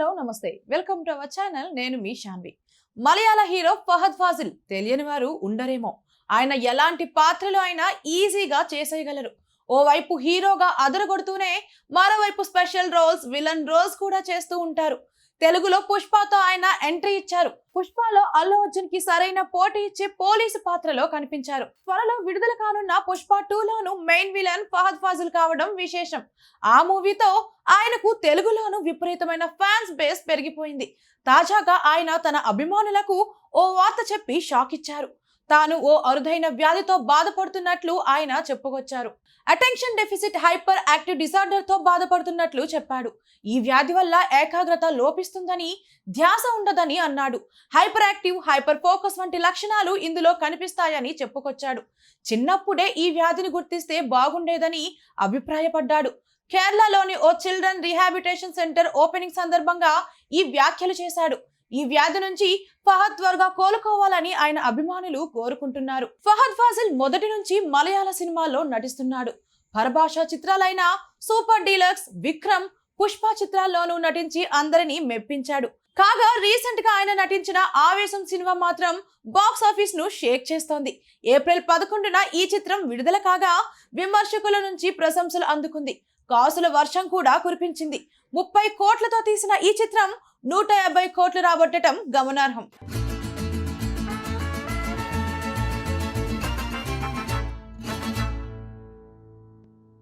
Hello నమస్తే. Welcome to our channel. నేను మీ షాన్వి. మలయాళ హీరో ఫహద్ ఫాజిల్ తెలియని వారు ఉండరేమో. ఆయన ఎలాంటి పాత్రలు అయినా ఈజీగా చేసేయగలరు. ఓవైపు హీరోగా అదరగొడుతూనే మరోవైపు స్పెషల్ రోల్స్ విలన్ రోల్స్ కూడా చేస్తూ ఉంటారు. తెలుగులో పుష్పతో ఆయన ఎంట్రీ ఇచ్చారు. పుష్పలో అల్లు అర్జున్కి సరైన పోటీ ఇచ్చే పోలీసు పాత్రలో కనిపించారు. త్వరలో విడుదల కానున్న పుష్ప టూ లోను మెయిన్ విలన్ ఫహద్ ఫాజిల్ కావడం విశేషం. ఆ మూవీతో ఆయనకు తెలుగులోను విపరీతమైన ఫ్యాన్స్ బేస్ పెరిగిపోయింది. తాజాగా ఆయన తన అభిమానులకు ఓ వార్త చెప్పి షాక్ ఇచ్చారు. తాను ఓ అరుదైన వ్యాధితో బాధపడుతున్నట్లు ఆయన చెప్పుకొచ్చారు. అటెన్షన్ డెఫిసిట్ హైపర్ యాక్టివ్ డిసార్డర్తో బాధపడుతున్నట్లు చెప్పాడు. ఈ వ్యాధి వల్ల ఏకాగ్రత లోపిస్తుందని ధ్యాస ఉండదని అన్నాడు. హైపర్ యాక్టివ్ హైపర్ ఫోకస్ వంటి లక్షణాలు ఇందులో కనిపిస్తాయని చెప్పుకొచ్చాడు. చిన్నప్పుడే ఈ వ్యాధిని గుర్తిస్తే బాగుండేదని అభిప్రాయపడ్డాడు. కేరళలోని ఓ చిల్డ్రన్ రీహాబిటేషన్ సెంటర్ ఓపెనింగ్ సందర్భంగా ఈ వ్యాఖ్యలు చేశాడు. ఈ వ్యాధి నుంచి ఫహద్ త్వరగా కోలుకోవాలని ఆయన అభిమానులు కోరుకుంటున్నారు. ఫహద్ ఫాజిల్ మొదటి నుంచి మలయాళ సినిమాల్లో నటిస్తున్నాడు. పరభాష చిత్రాలైన సూపర్ డీలక్స్ విక్రమ్ పుష్ప చిత్రాల్లోనూ నటించి అందరినీ మెప్పించాడు. కాగా రీసెంట్గా ఆయన నటించిన ఆవేశం సినిమా మాత్రం బాక్స్ ఆఫీస్ను షేక్ చేస్తోంది. ఏప్రిల్ పదకొండున ఈ చిత్రం విడుదల కాగా విమర్శకుల నుంచి ప్రశంసలు అందుకుంది. కాసుల వర్షం కూడా కురిపించింది. ముప్పై కోట్లతో తీసిన ఈ చిత్రం నూట యాభై కోట్లు రాబట్టడం గమనార్హం.